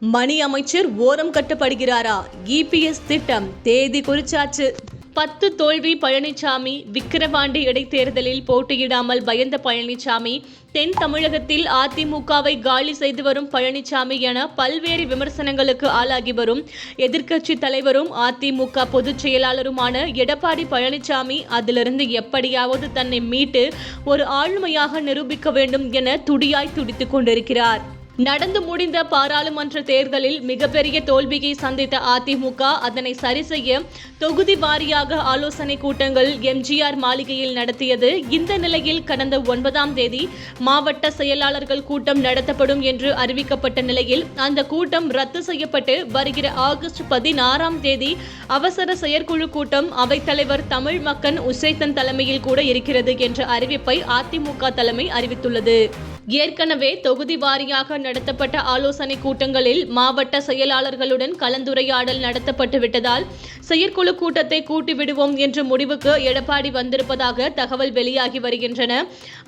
மணி அமைச்சர் ஓரம் கட்டப்படுகிறாரா? இபிஎஸ் திட்டம் தேதி குறிச்சாச்சு. பத்து தோல்வி பழனிசாமி விக்கிரவாண்டி இடைத்தேர்தலில் போட்டியிடாமல் பயந்த பழனிசாமி தென் தமிழகத்தில் அதிமுகவை காலி செய்து வரும் பழனிசாமி என பல்வேறு விமர்சனங்களுக்கு ஆளாகி வரும் எதிர்க்கட்சி தலைவரும் அதிமுக பொதுச் செயலாளருமான எடப்பாடி பழனிசாமி அதிலிருந்து எப்படியாவது தன்னை மீட்டு ஒரு ஆளுமையாக நிரூபிக்க வேண்டும் என துடியாய் துடித்துக் கொண்டிருக்கிறார். நடந்து முடிந்த பாராளுமன்ற தேர்தலில் மிகப்பெரிய தோல்வியை சந்தித்த அதிமுக அதனை சரி செய்ய தொகுதி வாரியாக ஆலோசனை கூட்டங்கள் எம்ஜிஆர் மாளிகையில் நடத்தியது. இந்த நிலையில் கடந்த ஒன்பதாம் தேதி மாவட்ட செயலாளர்கள் கூட்டம் நடத்தப்படும் என்று அறிவிக்கப்பட்ட நிலையில் அந்த கூட்டம் ரத்து செய்யப்பட்டு வருகிற ஆகஸ்ட் பதினாறாம் தேதி அவசர செயற்குழு கூட்டம் அவைத்தலைவர் தமிழ் மக்கன் உசேத்தன் தலைமையில் கூட இருக்கிறது என்ற அறிவிப்பை அதிமுக தலைமை அறிவித்துள்ளது. ஏற்கனவே தொகுதி வாரியாக நடத்தப்பட்ட ஆலோசனை கூட்டங்களில் மாவட்ட செயலாளர்களுடன் கலந்துரையாடல் நடத்தப்பட்டு விட்டதால் செயற்குழு கூட்டத்தை கூட்டி விடுவோம் என்ற முடிவுக்கு எடப்பாடி வந்திருப்பதாக தகவல் வெளியாகி வருகின்றன.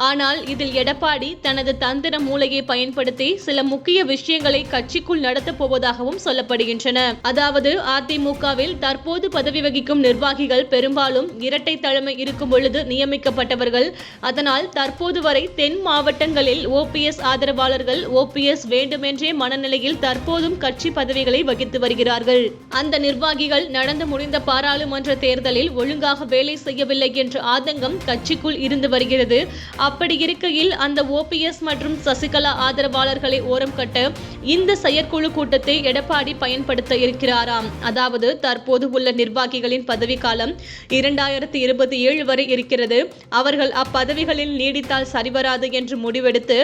ஆனால் இதில் எடப்பாடி தனது தந்திர மூளையை பயன்படுத்தி சில முக்கிய விஷயங்களை கட்சிக்குள் நடத்தப் போவதாகவும் சொல்லப்படுகின்றன. அதாவது அதிமுகவில் தற்போது பதவி வகிக்கும் நிர்வாகிகள் பெரும்பாலும் இரட்டை தலைமை இருக்கும் பொழுது நியமிக்கப்பட்டவர்கள். அதனால் தற்போது வரை தென் மாவட்டங்களில் ஓபிஎஸ் ஆதரவாளர்கள் ஓபிஎஸ் வேண்டுமென்றே மனநிலையில் தற்போதும் கட்சி பதவிகளை வகித்து வருகிறார்கள். அந்த நிர்வாகிகள் நடந்து முடிந்த பாராளுமன்ற தேர்தலில் ஒழுங்காக வேலை செய்யவில்லை என்ற ஆதங்கம் கட்சிக்குள் இருந்து வருகிறது. அப்படி இருக்கையில் அந்த ஓபிஎஸ் மற்றும் சசிகலா ஆதரவாளர்களை ஓரம் கட்ட இந்த செயற்குழு கூட்டத்தை எடப்பாடி பயன்படுத்த இருக்கிறாராம். அதாவது தற்போது உள்ள நிர்வாகிகளின் பதவிக்காலம் இரண்டாயிரத்தி இருபத்தி ஏழு வரை இருக்கிறது. அவர்கள் அப்பதவிகளில் நீடித்தால் சரிவராது என்று முடிவெடுத்து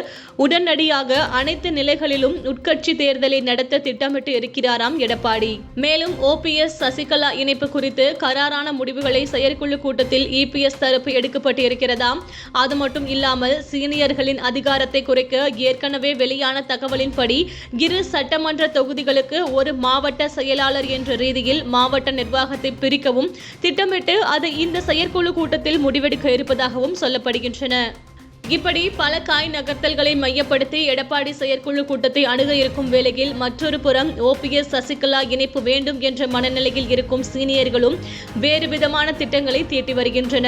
உடனடியாக அனைத்து நிலைகளிலும் உட்கட்சி தேர்தலை நடத்த திட்டமிட்டு இருக்கிறாராம் எடப்பாடி. மேலும் ஓபிஎஸ் சசிகலா இணைப்பு குறித்து கராரான முடிவுகளை செயற்குழு கூட்டத்தில் இபிஎஸ் தரப்பு எடுக்கப்பட்டு இருக்கிறதாம் அது மட்டும் இல்லாமல் சீனியர்களின் அதிகாரத்தை குறைக்க ஏற்கனவே வெளியான தகவலின்படி இரு சட்டமன்ற தொகுதிகளுக்கு ஒரு மாவட்ட செயலாளர் என்ற ரீதியில் மாவட்ட நிர்வாகத்தை பிரிக்கவும் திட்டமிட்டு அதை இந்த செயற்குழு கூட்டத்தில் முடிவெடுக்க இருப்பதாகவும் சொல்லப்படுகின்றன. இப்படி பல காய் நகர்த்தல்களை மையப்படுத்தி எடப்பாடி செயற்குழு கூட்டத்தை அணுக இருக்கும் வேளையில் மற்றொரு புறம் ஓபிஎஸ் சசிகலா இணைப்பு வேண்டும் என்ற மனநிலையில் இருக்கும் சீனியர்களும் வேறு விதமான திட்டங்களை தீட்டி வருகின்றன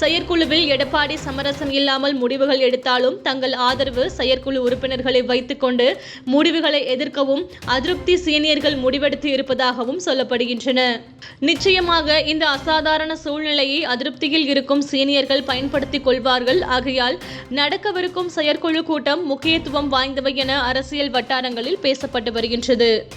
செயற்குழுவில் எடப்பாடி சமரசம் இல்லாமல் முடிவுகள் எடுத்தாலும் தங்கள் ஆதரவு செயற்குழு உறுப்பினர்களை வைத்துக்கொண்டு முடிவுகளை எதிர்க்கவும் அதிருப்தி சீனியர்கள் முடிவெடுத்து இருப்பதாகவும் சொல்லப்படுகின்றன. நிச்சயமாக இந்த அசாதாரண சூழ்நிலையை அதிருப்தியில் இருக்கும் சீனியர்கள் பயன்படுத்திக் கொள்வார்கள். ஆகையால் நடக்கவிருக்கும் செயற்குழு கூட்டம் முக்கியத்துவம் வாய்ந்தவை என அரசியல் வட்டாரங்களில் பேசப்பட்டு வருகின்றது.